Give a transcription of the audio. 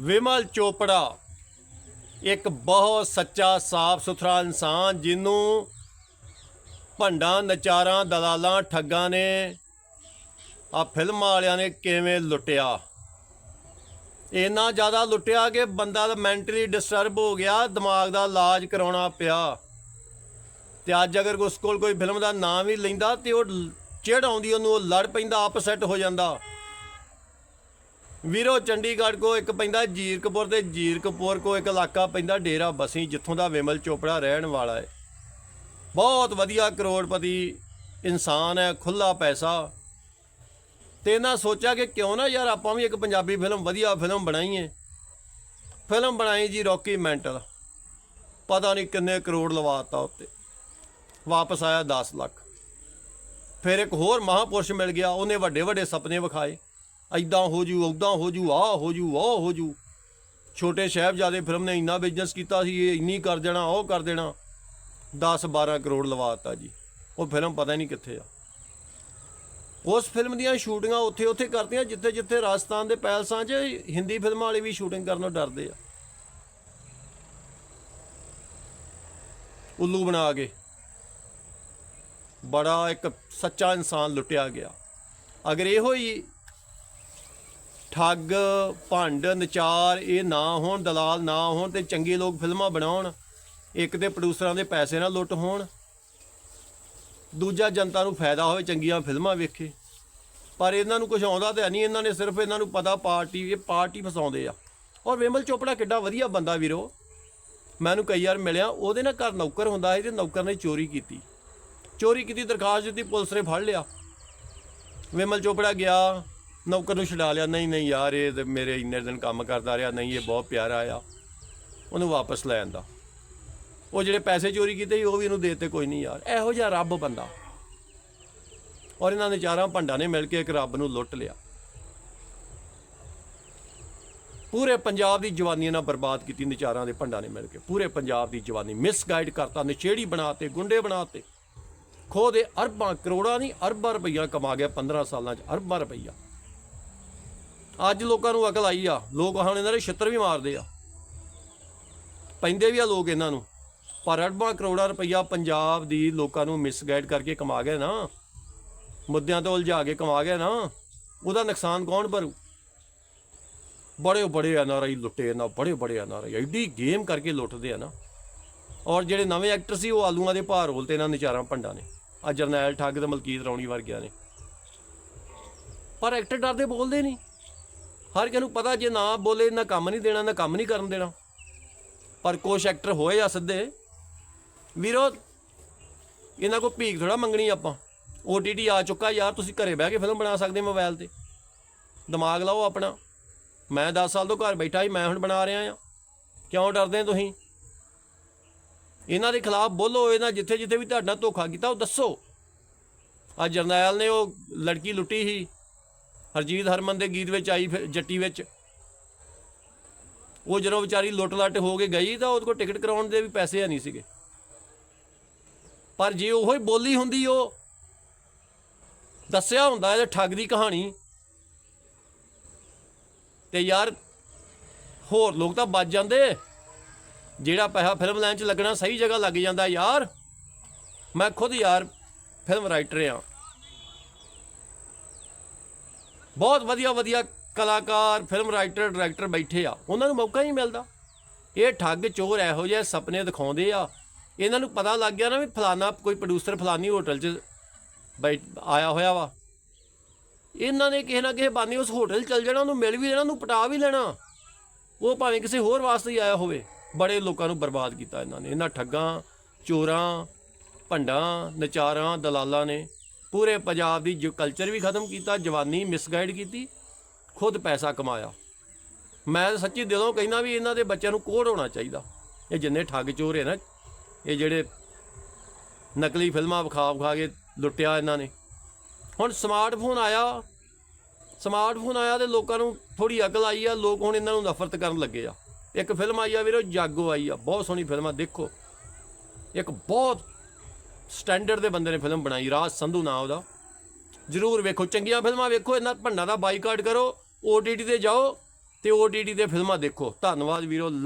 ਵਿਮਲ ਚੋਪੜਾ। ਇੱਕ ਬਹੁਤ ਸੱਚਾ, ਸਾਫ਼ ਸੁਥਰਾ ਇਨਸਾਨ ਜਿਹਨੂੰ ਭੰਡਾਂ, ਨਚਾਰਾਂ, ਦਲਾਲਾਂ, ਠੱਗਾਂ ਨੇ ਆ ਫਿਲਮ ਵਾਲਿਆਂ ਨੇ ਕਿਵੇਂ ਲੁੱਟਿਆ? ਇੰਨਾ ਜ਼ਿਆਦਾ ਲੁੱਟਿਆ ਕਿ ਬੰਦਾ ਦਾ ਮੈਂਟਲੀ ਡਿਸਟਰਬ ਹੋ ਗਿਆ, ਦਿਮਾਗ ਦਾ ਇਲਾਜ ਕਰਾਉਣਾ ਪਿਆ। ਤੇ ਅੱਜ ਅਗਰ ਉਸ ਕੋਲ ਕੋਈ ਫਿਲਮ ਦਾ ਨਾਮ ਵੀ ਲੈਂਦਾ ਤੇ ਉਹ ਚਿੜ ਆਉਂਦੀ, ਉਹਨੂੰ ਉਹ ਲੜ ਪੈਂਦਾ ਅਪਸੈਟ ਹੋ ਜਾਂਦਾ। ਵੀਰੋ, ਚੰਡੀਗੜ੍ਹ ਕੋ ਇੱਕ ਪੈਂਦਾ ਜੀਰਕਪੁਰ ਤੇ ਜੀਰਕਪੁਰ ਕੋ ਇੱਕ ਇਲਾਕਾ ਪੈਂਦਾ ਡੇਰਾ ਬਸੀ, ਜਿੱਥੋਂ ਦਾ ਵਿਮਲ ਚੋਪੜਾ ਰਹਿਣ ਵਾਲਾ ਹੈ। ਬਹੁਤ ਵਧੀਆ ਕਰੋੜਪਤੀ ਇਨਸਾਨ ਹੈ ਖੁੱਲਾ ਪੈਸਾ। ਤੇ ਇਹਨਾਂ ਸੋਚਿਆ ਕਿ ਕਿਉਂ ਨਾ ਯਾਰ ਆਪਾਂ ਵੀ ਇੱਕ ਪੰਜਾਬੀ ਫਿਲਮ, ਵਧੀਆ ਫਿਲਮ ਬਣਾਈਏ। ਫਿਲਮ ਬਣਾਈ ਜੀ ਰੌਕੀ ਮੈਂਟਲ। ਪਤਾ ਨਹੀਂ ਕਿੰਨੇ ਕਰੋੜ ਲਵਾਤਾ ਉੱਤੇ। ਵਾਪਸ ਆਇਆ 10 ਲੱਖ। ਫਿਰ ਇੱਕ ਹੋਰ ਮਹਾਪੁਰਸ਼ ਮਿਲ ਗਿਆ, ਉਹਨੇ ਵੱਡੇ ਵੱਡੇ ਸੁਪਨੇ ਵਿਖਾਏ। ਐਦਾਂ ਹੋ ਜੂ ਉਦਾਂ ਹੋ ਜੂ, ਆਹ ਹੋ ਜੂ, ਉਹ ਹੋ ਜੂ। ਛੋਟੇ ਸਾਹਿਬਜ਼ਾਦੇ ਫਿਲਮ ਨੇ ਇੰਨਾ ਬਿਜ਼ਨਸ ਕੀਤਾ ਸੀ, ਇਹ ਇੰਨੀ ਕਰ ਦੇਣਾ, ਉਹ ਕਰ ਦੇਣਾ। 10 12 ਕਰੋੜ ਲਵਾਤਾ ਜੀ। ਉਹ ਫਿਲਮ ਪਤਾ ਹੀ ਨਹੀਂ ਕਿੱਥੇ ਆ। ਉਸ ਫਿਲਮ ਦੀਆਂ ਸ਼ੂਟਿੰਗਾਂ ਉੱਥੇ ਉੱਥੇ ਕਰਦੀਆਂ, ਜਿੱਥੇ ਜਿੱਥੇ ਰਾਜਸਥਾਨ ਦੇ ਪੈਲਸਾਂ 'ਚ ਹਿੰਦੀ ਫਿਲਮਾਂ ਵਾਲੇ ਵੀ ਸ਼ੂਟਿੰਗ ਕਰਨੋਂ ਡਰਦੇ ਆ। ਉੱਲੂ ਬਣਾ ਕੇ। ਬੜਾ ਇੱਕ ਸੱਚਾ ਇਨਸਾਨ ਲੁੱਟਿਆ ਗਿਆ। ਅਗਰ ਇਹੋ ਹੀ ਠੱਗ, ਭੰਡ, ਨਚਾਰ, ਇਹ ਨਾ ਹੋਣ, ਦਲਾਲ ਨਾ ਹੋਣ ਤੇ ਚੰਗੇ ਲੋਕ ਫਿਲਮਾਂ ਬਣਾਉਣ, ਇੱਕ ਤੇ ਪ੍ਰੋਡਿਊਸਰਾਂ ਦੇ ਪੈਸੇ ਨਾ ਲੁੱਟ ਹੋਣ, ਦੂਜਾ ਜਨਤਾ ਨੂੰ ਫਾਇਦਾ ਹੋਵੇ ਚੰਗੀਆਂ ਫਿਲਮਾਂ ਵੇਖੇ। ਪਰ ਇਹਨਾਂ ਨੂੰ ਕੁਝ ਆਉਂਦਾ ਤੇ ਨਹੀਂ, ਇਹਨਾਂ ਨੇ ਸਿਰਫ ਇਹਨਾਂ ਨੂੰ ਪਤਾ ਪਾਰਟੀ, ਇਹ ਪਾਰਟੀ ਫਸਾਉਂਦੇ ਆ। ਔਰ ਵਿਮਲ ਚੋਪੜਾ ਕਿੱਡਾ ਵਧੀਆ ਬੰਦਾ ਵੀਰੋ। ਮੈਨੂੰ ਕਈ ਵਾਰ ਮਿਲਿਆ, ਉਹਦੇ ਨਾਲ ਘਰ ਨੌਕਰ ਹੁੰਦਾ ਸੀ ਤੇ ਨੌਕਰ ਨੇ ਚੋਰੀ ਕੀਤੀ। ਚੋਰੀ ਕੀਤੀ, ਦਰਖਾਸਤ ਦਿੱਤੀ, ਪੁਲਿਸ ਨੇ ਫੜ ਲਿਆ। ਵਿਮਲ ਚੋਪੜਾ ਗਿਆ ਨੌਕਰ ਨੂੰ ਛਡਾ ਲਿਆ, ਨਹੀਂ ਨਹੀਂ ਯਾਰ, ਇਹ ਤੇ ਮੇਰੇ ਇੰਨੇ ਦਿਨ ਕੰਮ ਕਰਦਾ ਰਿਹਾ, ਨਹੀਂ, ਇਹ ਬਹੁਤ ਪਿਆਰਾ ਆ। ਉਹਨੂੰ ਵਾਪਸ ਲੈ ਆਂਦਾ। ਉਹ ਜਿਹੜੇ ਪੈਸੇ ਚੋਰੀ ਕੀਤੇ ਸੀ, ਉਹ ਵੀ ਇਹਨੂੰ ਦੇਤੇ ਕੋਈ ਨਹੀਂ ਯਾਰ। ਇਹੋ ਜਿਹਾ ਰੱਬ ਬੰਦਾ। ਔਰ ਇਹਨਾਂ ਨੇ ਚਾਰਾਂ ਭੰਡਾਂ ਨੇ ਮਿਲ ਕੇ ਇੱਕ ਰੱਬ ਨੂੰ ਲੁੱਟ ਲਿਆ। ਪੂਰੇ ਪੰਜਾਬ ਦੀ ਜਵਾਨੀ ਨਾਲ ਬਰਬਾਦ ਕੀਤੀ ਨਿਚਾਰਾਂ ਦੇ ਭੰਡਾਂ ਨੇ ਮਿਲ ਕੇ। ਪੂਰੇ ਪੰਜਾਬ ਦੀ ਜਵਾਨੀ ਮਿਸਗਾਈਡ ਕਰਤਾ, ਨਸ਼ੇੜੀ ਬਣਾਤੇ, ਗੁੰਡੇ ਬਣਾਤੇ। ਖੋ ਦੇ ਅਰਬਾਂ ਕਰੋੜਾਂ ਨਹੀਂ, ਅਰਬਾਂ ਰੁਪਈਆ ਕਮਾ ਗਿਆ 15 ਸਾਲਾਂ 'ਚ ਅਰਬਾਂ ਰੁਪਈਆ। ਅੱਜ ਲੋਕਾਂ ਨੂੰ ਅਕਲ ਆਈ ਆ। ਲੋਕ ਹੁਣ ਇਹਨਾਂ ਦੇ ਛਿੱਤਰ ਵੀ ਮਾਰਦੇ ਆ। ਪੈਂਦੇ ਵੀ ਆ ਲੋਕ ਇਹਨਾਂ ਨੂੰ। ਪਰ ਅਰਬਾਂ ਕਰੋੜਾਂ ਰੁਪਈਆ ਪੰਜਾਬ ਦੀ ਲੋਕਾਂ ਨੂੰ ਮਿਸਗਾਈਡ ਕਰਕੇ ਕਮਾ ਗਏ ਨਾ। ਮੁੱਦਿਆਂ ਤੋਂ ਉਲਝਾ ਕੇ ਕਮਾ ਗਏ ਨਾ। ਉਹਦਾ ਨੁਕਸਾਨ ਕੌਣ ਭਰੂ? ਬੜੇ ਬੜੇ ਐਨਆਰਆਈ ਲੁੱਟੇ ਨਾ ਬੜੇ ਬੜੇ ਐਨਆਰਆਈ ਐਡੀ ਗੇਮ ਕਰਕੇ ਲੁੱਟਦੇ ਆ ਨਾ। ਔਰ ਜਿਹੜੇ ਨਵੇਂ ਐਕਟਰ ਸੀ, ਉਹ ਆਲੂਆਂ ਦੇ ਭਾਰ ਰੋਲ ਤੇ ਇਹਨਾਂ ਨਿਚਾਰਾਂ ਭੰਡਾਂ ਨੇ। ਆ ਜਰਨੈਲ ਠੱਗ ਤੇ ਮਲਕੀਤ ਰੌਣੀ ਵਰਗਿਆਂ ਨੇ। ਪਰ ਐਕਟਰ ਡਰਦੇ ਬੋਲਦੇ ਨਹੀਂ। ਹਰ ਕਿਸੇ ਨੂੰ ਪਤਾ ਜੇ ਨਾ ਬੋਲੇ, ਨਾ ਕੰਮ ਨਹੀਂ ਦੇਣਾ, ਨਾ ਕੰਮ ਨਹੀਂ ਕਰਨ ਦੇਣਾ। ਪਰ ਕੁਛ ਐਕਟਰ ਹੋਏ ਆ ਸਿੱਧੇ। ਵੀਰੋ, ਇਹਨਾਂ ਕੋ ਭੀਖ ਥੋੜਾ ਮੰਗਣੀ ਆਪਾਂ। OTT ਆ ਚੁੱਕਾ ਯਾਰ, ਤੁਸੀਂ ਘਰੇ ਬਹਿ ਕੇ ਫਿਲਮ ਬਣਾ ਸਕਦੇ ਮੋਬਾਈਲ ਤੇ। ਦਿਮਾਗ ਲਾਓ ਆਪਣਾ। ਮੈਂ 10 ਸਾਲ ਤੋਂ ਘਰ ਬੈਠਾ ਸੀ, ਮੈਂ ਹੁਣ ਬਣਾ ਰਿਹਾ ਆ ਕਿਉਂ ਡਰਦੇ ਤੁਸੀਂ? ਇਹਨਾਂ ਦੇ ਖਿਲਾਫ ਬੋਲੋ, ਇਹਨਾਂ ਜਿੱਥੇ ਜਿੱਥੇ ਵੀ ਤੁਹਾਡਾ ਧੋਖਾ ਕੀਤਾ, ਉਹ ਦੱਸੋ। ਆ ਜਰਨੈਲ ਨੇ ਉਹ ਲੜਕੀ ਲੁੱਟੀ ਸੀ। ਹਰਜੀਤ ਹਰਮਨ ਦੇ ਗੀਤ ਵਿੱਚ ਆਈ ਫਿਰ ਜੱਟੀ ਵਿੱਚ। ਉਹ ਜਦੋਂ ਵਿਚਾਰੀ ਲੁੱਟ ਲੱਟ ਹੋ ਕੇ ਗਈ ਤਾਂ ਉਹਦੇ ਕੋਲ ਟਿਕਟ ਕਰਾਉਣ ਦੇ ਵੀ ਪੈਸੇ ਨਹੀਂ ਸੀਗੇ। ਪਰ ਜੇ ਉਹੋ ਹੀ ਬੋਲੀ ਹੁੰਦੀ, ਉਹ ਦੱਸਿਆ ਹੁੰਦਾ ਇਹ ਠੱਗ ਦੀ ਕਹਾਣੀ। ਤੇ ਯਾਰ ਹੋਰ ਲੋਕ ਤਾਂ ਬਚ ਜਾਂਦੇ। ਜਿਹੜਾ ਪੈਸਾ ਫਿਲਮ ਲਾਈਨ 'ਚ ਲੱਗਣਾ ਸਹੀ ਜਗ੍ਹਾ ਲੱਗ ਜਾਂਦਾ ਯਾਰ। ਮੈਂ ਖੁਦ ਯਾਰ ਫਿਲਮ ਰਾਈਟਰ ਆ ਬਹੁਤ ਵਧੀਆ ਵਧੀਆ ਕਲਾਕਾਰ ਫਿਲਮ ਰਾਈਟਰ ਡਾਇਰੈਕਟਰ ਬੈਠੇ ਆ। ਉਹਨਾਂ ਨੂੰ ਮੌਕਾ ਹੀ ਮਿਲਦਾ। ਇਹ ਠੱਗ ਚੋਰ ਇਹੋ ਜਿਹੇ ਸੁਪਨੇ ਦਿਖਾਉਂਦੇ ਆ। ਇਹਨਾਂ ਨੂੰ ਪਤਾ ਲੱਗ ਗਿਆ ਨਾ ਵੀ ਫਲਾਨਾ ਕੋਈ ਪ੍ਰੋਡਿਊਸਰ ਫਲਾਨੀ ਹੋਟਲ 'ਚ ਬੈਠ, ਆਇਆ ਹੋਇਆ ਵਾ। ਇਹਨਾਂ ਨੇ ਕਿਸੇ ਨਾ ਕਿਸੇ ਬਾਨੀ ਉਸ ਹੋਟਲ 'ਚ ਚਲ ਜਾਣਾ, ਉਹਨੂੰ ਮਿਲ ਵੀ ਲੈਣਾ, ਉਹਨੂੰ ਪਟਾ ਵੀ ਲੈਣਾ। ਉਹ ਭਾਵੇਂ ਕਿਸੇ ਹੋਰ ਵਾਸਤੇ ਹੀ ਆਇਆ ਹੋਵੇ। ਬੜੇ ਲੋਕਾਂ ਨੂੰ ਬਰਬਾਦ ਕੀਤਾ ਇਹਨਾਂ ਨੇ। ਇਹਨਾਂ ਠੱਗਾਂ, ਚੋਰਾਂ, ਭੰਡਾਂ, ਨਚਾਰਾਂ, ਦਲਾਲਾਂ ਨੇ। ਪੂਰੇ ਪੰਜਾਬ ਦੀ ਜੋ ਕਲਚਰ ਵੀ ਖਤਮ ਕੀਤਾ, ਜਵਾਨੀ ਮਿਸਗਾਈਡ ਕੀਤੀ, ਖੁਦ ਪੈਸਾ ਕਮਾਇਆ। ਮੈਂ ਸੱਚੀ ਦਿਲੋਂ ਕਹਿੰਦਾ ਵੀ ਇਹਨਾਂ ਦੇ ਬੱਚਿਆਂ ਨੂੰ ਕੋੜ ਹੋਣਾ ਚਾਹੀਦਾ। ਇਹ ਜਿੰਨੇ ਠੱਗ ਚੋਰ ਹੈ ਨਾ, ਇਹ ਜਿਹੜੇ ਨਕਲੀ ਫਿਲਮਾਂ ਵਿਖਾ ਵਿਖਾ ਕੇ ਲੁੱਟਿਆ ਇਹਨਾਂ ਨੇ। ਹੁਣ ਸਮਾਰਟਫੋਨ ਆਇਆ ਸਮਾਰਟਫੋਨ ਆਇਆ ਤੇ ਲੋਕਾਂ ਨੂੰ ਥੋੜੀ ਅਕਲ ਆਈ ਆ, ਲੋਕ ਹੁਣ ਇਹਨਾਂ ਨੂੰ ਨਫ਼ਰਤ ਕਰਨ ਲੱਗੇ ਆ। ਇੱਕ ਫਿਲਮ ਆਈ ਆ ਵੀਰੋ, ਜਾਗੋ ਆਈ ਆ, ਬਹੁਤ ਸੋਹਣੀ ਫਿਲਮ ਆ, ਦੇਖੋ। ਇੱਕ ਬਹੁਤ ਸਟੈਂਡਰਡ ਦੇ ਬੰਦੇ ਨੇ ਫਿਲਮ ਬਣਾਈ, ਰਾਜ ਸੰਧੂ ਨਾਂ ਉਹਦਾ। ਜਰੂਰ ਵੇਖੋ, ਚੰਗੀਆਂ ਫਿਲਮਾਂ ਵੇਖੋ, ਇਹਨਾਂ ਭੰਡਾਂ ਦਾ ਬਾਈਕਾਟ ਕਰੋ OTT ਤੇ ਜਾਓ ਤੇ OTT ਤੇ ਫਿਲਮਾਂ ਦੇਖੋ। ਧੰਨਵਾਦ ਵੀਰੋ